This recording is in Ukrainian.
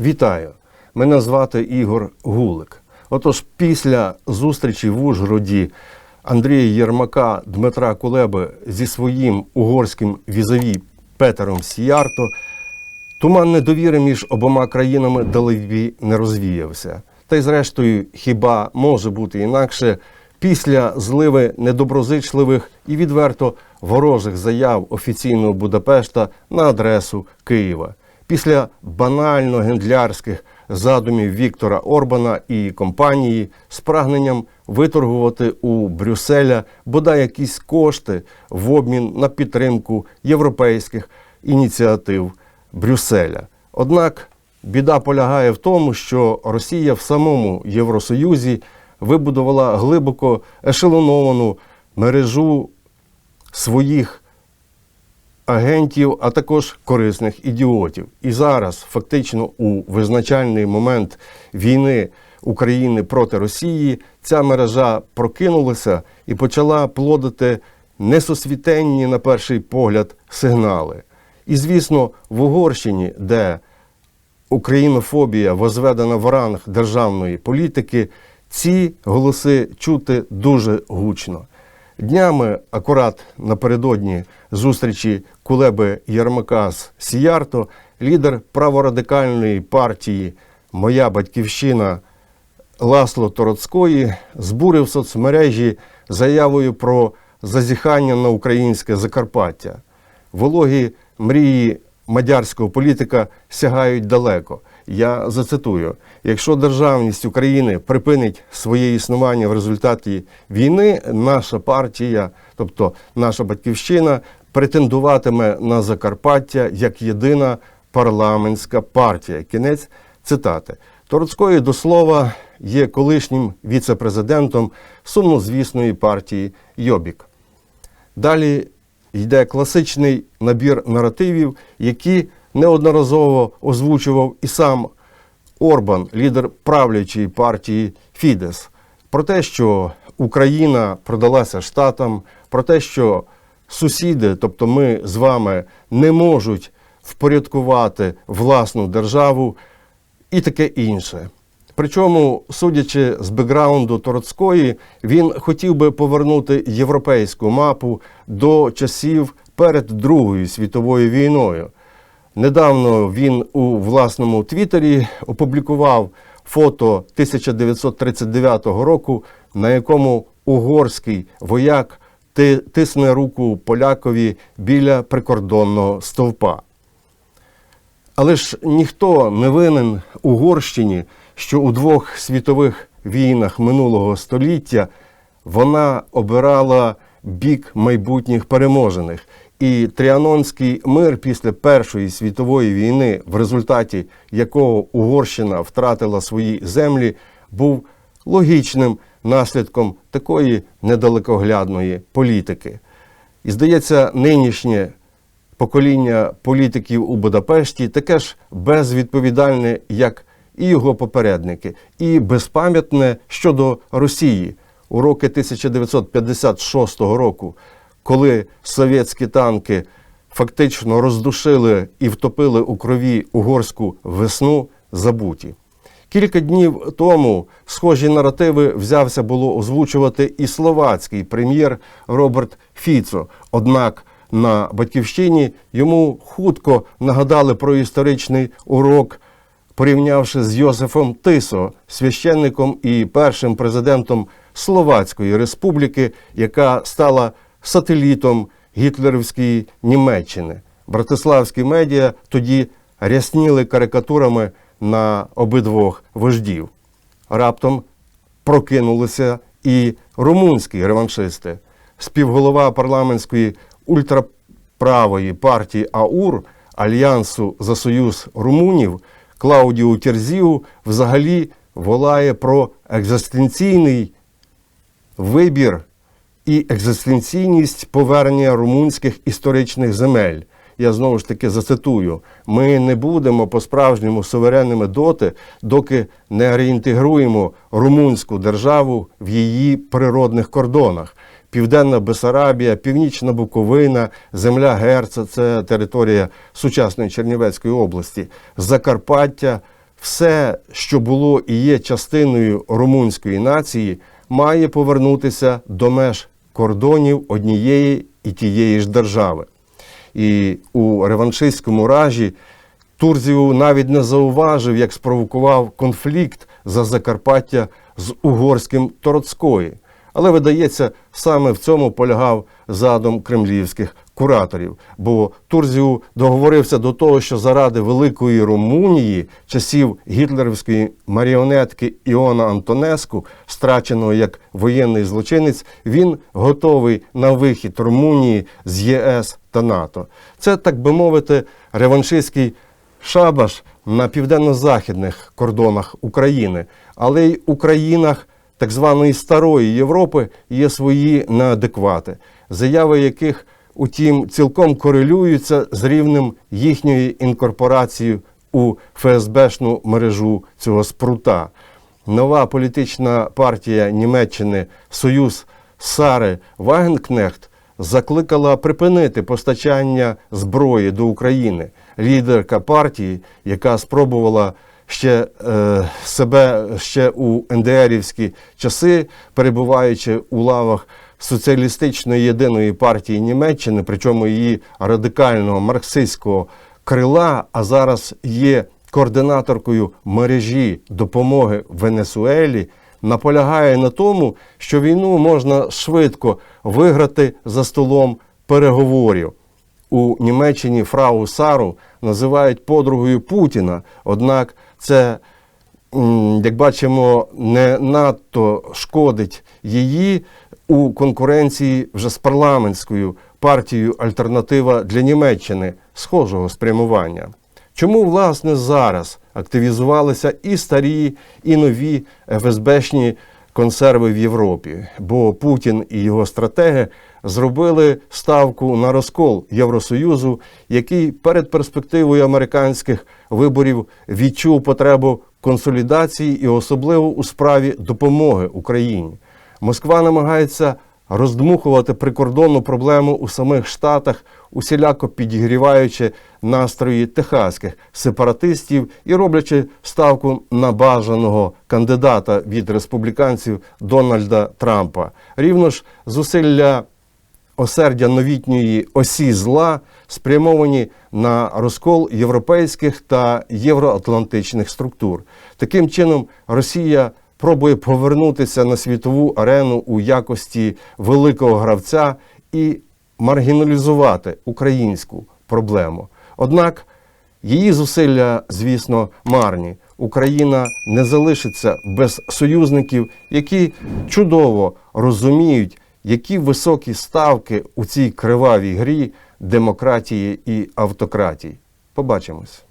Вітаю! Мене звати Ігор Гулик. Отож, після зустрічі в Ужгороді Андрія Єрмака Дмитра Кулеби зі своїм угорським візаві Петером Сіярто туман недовіри між обома країнами далебі не розвіявся. Та й зрештою, хіба може бути інакше після зливи недоброзичливих і відверто ворожих заяв офіційного Будапешта на адресу Києва, після банально гендлярських задумів Віктора Орбана і компанії з прагненням виторгувати у Брюсселя бодай якісь кошти в обмін на підтримку європейських ініціатив Брюсселя. Однак біда полягає в тому, що Росія в самому Євросоюзі вибудувала глибоко ешелоновану мережу своїх агентів, а також корисних ідіотів. І зараз, фактично, у визначальний момент війни України проти Росії, ця мережа прокинулася і почала плодити несосвітенні, на перший погляд, сигнали. І, звісно, в Угорщині, де українофобія возведена в ранг державної політики, ці голоси чути дуже гучно. Днями, акурат напередодні зустрічі Кулеби Єрмака з Сіярто, лідер праворадикальної партії Моя батьківщина Ласло Тороцької збурив соцмережі заявою про зазіхання на українське Закарпаття. Вологі мрії мадярського політика сягають далеко. Я зацитую: якщо державність України припинить своє існування в результаті війни, наша партія, тобто наша батьківщина, претендуватиме на Закарпаття як єдина парламентська партія. Кінець цитати. Тороцької до слова є колишнім віце-президентом сумнозвісної партії Йобік. Далі йде класичний набір наративів, які неодноразово озвучував і сам Орбан, лідер правлячої партії Фідес, про те, що Україна продалася штатам, про те, що сусіди, тобто ми з вами, не можуть впорядкувати власну державу і таке інше. Причому, судячи з бекграунду Тороцької, він хотів би повернути європейську мапу до часів перед Другою світовою війною. Недавно він у власному твіттері опублікував фото 1939 року, на якому угорський вояк тисне руку полякові біля прикордонного стовпа. Але ж ніхто не винен Угорщині, що у двох світових війнах минулого століття вона обирала бік майбутніх переможених. І Тріанонський мир після Першої світової війни, в результаті якого Угорщина втратила свої землі, був логічним наслідком такої недалекоглядної політики. І здається, нинішнє покоління політиків у Будапешті таке ж безвідповідальне, як і його попередники, і безпам'ятне щодо Росії у роки 1956 року, коли совєтські танки фактично роздушили і втопили у крові угорську весну забуті. Кілька днів тому схожі наративи взявся було озвучувати і словацький прем'єр Роберт Фіцо. Однак на батьківщині йому хутко нагадали про історичний урок, порівнявши з Йосифом Тисо, священником і першим президентом Словацької республіки, яка стала сателітом гітлерівської Німеччини. Братиславські медіа тоді рясніли карикатурами на обидвох вождів. Раптом прокинулися і румунські реваншисти. Співголова парламентської ультраправої партії АУР Альянсу за Союз Румунів Клаудіу Терзіу взагалі волає про екзистенційний вибір і екзистенційність повернення румунських історичних земель. Я знову ж таки зацитую: ми не будемо по-справжньому суверенними доти, доки не реінтегруємо румунську державу в її природних кордонах. Південна Бесарабія, Північна Буковина, земля Герца це територія сучасної Чернівецької області, Закарпаття все, що було і є частиною румунської нації, має повернутися до меж кордонів однієї і тієї ж держави. І у реваншистському ражі Турзів навіть не зауважив, як спровокував конфлікт за Закарпаття з угорським Тороцької. Але, видається, саме в цьому полягав задум кремлівських кураторів. Бо Турзів договорився до того, що заради Великої Румунії часів гітлерівської маріонетки Іона Антонеску, страченого як воєнний злочинець, він готовий на вихід Румунії з ЄС та НАТО. Це, так би мовити, реваншистський шабаш на південно-західних кордонах України, але й у країнах так званої старої Європи є свої неадеквати, заяви яких, утім, цілком корелюються з рівнем їхньої інкорпорації у ФСБшну мережу цього спрута. Нова політична партія Німеччини Союз Сари Вагенкнехт закликала припинити постачання зброї до України. Лідерка партії, яка спробувала ще е, себе ще у НДРівські часи, перебуваючи у лавах соціалістичної єдиної партії Німеччини, причому її радикального марксистського крила, а зараз є координаторкою мережі допомоги Венесуелі, наполягає на тому, що війну можна швидко виграти за столом переговорів. У Німеччині фрау Сару називають подругою Путіна. Однак це, як бачимо, не надто шкодить її у конкуренції вже з парламентською партією Альтернатива для Німеччини схожого спрямування. Чому власне зараз активізувалися і старі, і нові ФСБшні консерви в Європі? Бо Путін і його стратеги зробили ставку на розкол Євросоюзу, який перед перспективою американських виборів відчув потребу консолідації і особливо у справі допомоги Україні. Москва намагається роздмухувати прикордонну проблему у самих Штатах, усіляко підігріваючи настрої техаських сепаратистів і роблячи ставку на бажаного кандидата від республіканців Дональда Трампа. Рівно ж зусилля осердя новітньої осі зла спрямовані на розкол європейських та євроатлантичних структур. Таким чином, Росія пробує повернутися на світову арену у якості великого гравця і маргіналізувати українську проблему. Однак її зусилля, звісно, марні. Україна не залишиться без союзників, які чудово розуміють, які високі ставки у цій кривавій грі демократії і автократії. Побачимось.